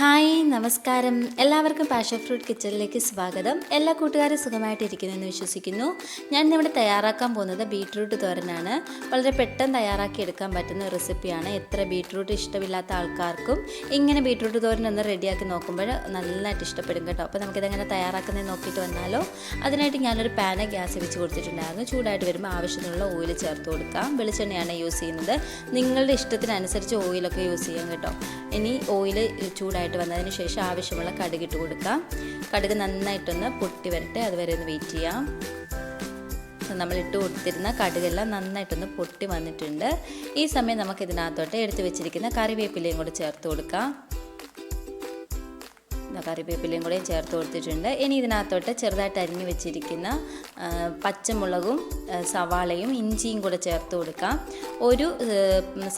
Hi നമസ്കാരം. എല്ലാവർക്കും passion fruit കിച്ചണിലേക്ക് സ്വാഗതം. എല്ലാ കൂട്ടുകാരും സുഖമായിട്ടിരിക്കുന്നു എന്ന് വിശ്വസിക്കുന്നു. ഞാൻ ഇവിടെ തയ്യാറാക്കാൻ പോകുന്നത് ബീട്രൂട്ട് തോരനാണ്. വളരെ പെട്ടെന്ന് തയ്യാറാക്കി എടുക്കാൻ പറ്റുന്ന റെസിപ്പിയാണ്. എത്ര ബീട്രൂട്ട് ഇഷ്ടമില്ലാത്ത ആൾക്കാർക്കും ഇങ്ങനെ ബീട്രൂട്ട് തോരൻ ഒന്ന് റെഡിയാക്കി നോക്കുമ്പോൾ നന്നായിട്ട് ഇഷ്ടപ്പെടും കേട്ടോ. അപ്പോൾ നമുക്കിതെങ്ങനെ തയ്യാറാക്കുന്നത് നോക്കിയിട്ട് വന്നാലോ. അതിനായിട്ട് ഞാനൊരു പാന ഗ്യാസ് വെച്ച് കൊടുത്തിട്ടുണ്ടായിരുന്നു. ചൂടായിട്ട് വരുമ്പോൾ ആവശ്യത്തിനുള്ള ഓയിൽ ചേർത്ത് കൊടുക്കാം. വെളിച്ചെണ്ണയാണ് യൂസ് ചെയ്യുന്നത്. നിങ്ങളുടെ ഇഷ്ടത്തിനനുസരിച്ച് ഓയിലൊക്കെ യൂസ് ചെയ്യാം കേട്ടോ. ഇനി ഓയിൽ ചൂടായിട്ട് വന്നതിന് ശേഷം ആവശ്യമുള്ള കടുക് ഇട്ട് കൊടുക്കാം. കടുക് നന്നായിട്ടൊന്ന് പൊട്ടി വരട്ടെ അതുവരെ ഒന്ന് വെയിറ്റ് ചെയ്യാം. നമ്മൾ ഇട്ട് കൊടുത്തിരുന്ന കടുകെല്ലാം നന്നായിട്ടൊന്ന് പൊട്ടി വന്നിട്ടുണ്ട്. ഈ സമയം നമുക്ക് ഇതിനകത്തോട്ട് എടുത്തു വെച്ചിരിക്കുന്ന കറിവേപ്പിലയും കൂടി ചേർത്ത് കൊടുക്കാം. കറിവേപ്പിലയും കൂടെ ചേർത്ത് കൊടുത്തിട്ടുണ്ട്. ഇനി ഇതിനകത്തോട്ട് ചെറുതായിട്ട് അരിഞ്ഞു വെച്ചിരിക്കുന്ന പച്ചമുളകും സവാളയും ഇഞ്ചിയും കൂടെ ചേർത്ത് കൊടുക്കാം. ഒരു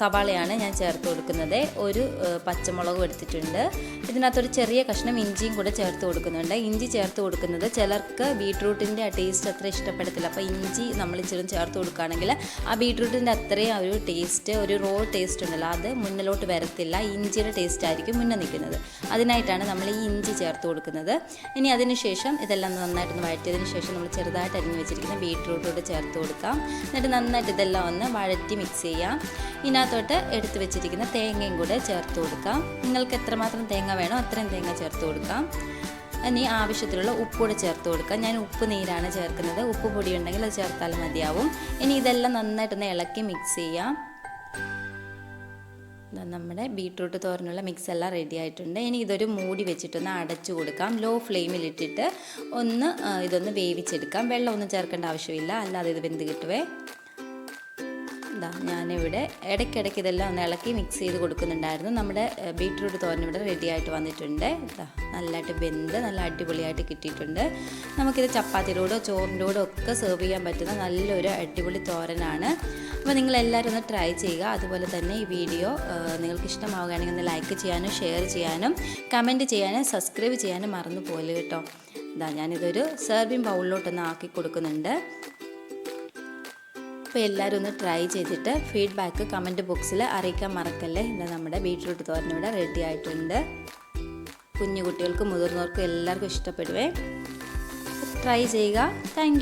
സവാളയാണ് ഞാൻ ചേർത്ത് കൊടുക്കുന്നത്. ഒരു പച്ചമുളകും എടുത്തിട്ടുണ്ട്. ഇതിനകത്തൊരു ചെറിയ കഷ്ണം ഇഞ്ചിയും കൂടെ ചേർത്ത് കൊടുക്കുന്നുണ്ട്. ഇഞ്ചി ചേർത്ത് കൊടുക്കുന്നത് ചിലർക്ക് ബീട്രൂട്ടിന്റെ ആ ടേസ്റ്റ് അത്ര ഇഷ്ടപ്പെടത്തില്ല. അപ്പോൾ ഇഞ്ചി നമ്മൾ ഇച്ചിരി ചേർത്ത് കൊടുക്കുകയാണെങ്കിൽ ആ ബീട്രൂട്ടിന്റെ അത്രയും ഒരു ടേസ്റ്റ് ഒരു റോ ടേസ്റ്റ് ഉണ്ടല്ലോ അത് മുന്നിലോട്ട് വരത്തില്ല. ഇഞ്ചിയുടെ ടേസ്റ്റ് ആയിരിക്കും മുന്നേ നിൽക്കുന്നത്. അതിനായിട്ടാണ് നമ്മൾ ഈ ഇഞ്ചി ചേർത്ത് കൊടുക്കുന്നത്. ഇനി അതിനുശേഷം ഇതെല്ലാം നന്നായിട്ടൊന്ന് വഴറ്റിയതിന് ശേഷം നമ്മൾ ചെറുതായിട്ട് അരിഞ്ഞ് വെച്ചിരിക്കുന്ന ബീട്രൂട്ടോട് ചേർത്ത് കൊടുക്കാം. എന്നിട്ട് നന്നായിട്ട് ഇതെല്ലാം ഒന്ന് വഴറ്റി മിക്സ് ചെയ്യാം. ഇതിനകത്തോട്ട് എടുത്ത് വെച്ചിരിക്കുന്ന തേങ്ങയും കൂടെ ചേർത്ത് കൊടുക്കാം. നിങ്ങൾക്ക് എത്രമാത്രം തേങ്ങ വേണോ അത്രയും തേങ്ങ ചേർത്ത് കൊടുക്കാം. ഇനി ആവശ്യത്തിലുള്ള ഉപ്പൂടെ ചേർത്ത് കൊടുക്കാം. ഞാൻ ഉപ്പ് നീരാണ് ചേർക്കുന്നത്. ഉപ്പ് പൊടി ഉണ്ടെങ്കിൽ അത് ചേർത്താൽ മതിയാവും. ഇനി ഇതെല്ലാം നന്നായിട്ടൊന്ന് ഇളക്കി മിക്സ് ചെയ്യാം. നമ്മുടെ ബീട്രൂട്ട് തോരനുള്ള മിക്സ് എല്ലാം റെഡി ആയിട്ടുണ്ട്. ഇനി ഇതൊരു മൂടി വെച്ചിട്ടൊന്ന് അടച്ചു കൊടുക്കാം. ലോ ഫ്ലെയിമിൽ ഇട്ടിട്ട് ഒന്ന് ഇതൊന്ന് വേവിച്ചെടുക്കാം. വെള്ളം ഒന്നും ചേർക്കേണ്ട ആവശ്യമില്ല. അല്ലാതെ ഇത് വെന്ത് കിട്ടുവേ. ഇതാ ഞാനിവിടെ ഇടയ്ക്കിടയ്ക്ക് ഇതെല്ലാം ഒന്ന് ഇളക്കി മിക്സ് ചെയ്ത് കൊടുക്കുന്നുണ്ടായിരുന്നു. നമ്മുടെ ബീട്രൂട്ട് തോരൻ ഇവിടെ റെഡി ആയിട്ട് വന്നിട്ടുണ്ട്. ഇതാ നല്ലതായിട്ട് വെന്ത് നല്ല അടിപൊളിയായിട്ട് കിട്ടിയിട്ടുണ്ട്. നമുക്കിത് ചപ്പാത്തിയിലൂടെ ചോറിന്റെ ഒക്കെ സെർവ് ചെയ്യാൻ പറ്റുന്ന നല്ലൊരു അടിപൊളി തോരനാണ്. അപ്പോൾ നിങ്ങളെല്ലാവരും ഒന്ന് ട്രൈ ചെയ്യുക. അതുപോലെ തന്നെ ഈ വീഡിയോ നിങ്ങൾക്ക് ഇഷ്ടമാവുകയാണെങ്കിൽ ഒന്ന് ലൈക്ക് ചെയ്യാനും ഷെയർ ചെയ്യാനും കമന്റ് ചെയ്യാനും സബ്സ്ക്രൈബ് ചെയ്യാനും മറന്നു പോലെ കേട്ടോ. ഇതാ ഞാനിതൊരു സെർവിങ് ബൗളിലോട്ടൊന്ന് ആക്കി കൊടുക്കുന്നുണ്ട്. അപ്പോൾ എല്ലാവരും ഒന്ന് ട്രൈ ചെയ്തിട്ട് ഫീഡ്ബാക്ക് കമന്റ് ബോക്സിൽ അറിയിക്കാൻ മറക്കല്ലേ? ഇന്ന് നമ്മുടെ ബീട്രൂട്ട് തോരനിവിടെ റെഡി ആയിട്ടുണ്ട്. കുഞ്ഞു കുട്ടികൾക്കും മുതിർന്നവർക്കും എല്ലാവർക്കും ഇഷ്ടപ്പെടുവേ. ട്രൈ ചെയ്യുക. താങ്ക്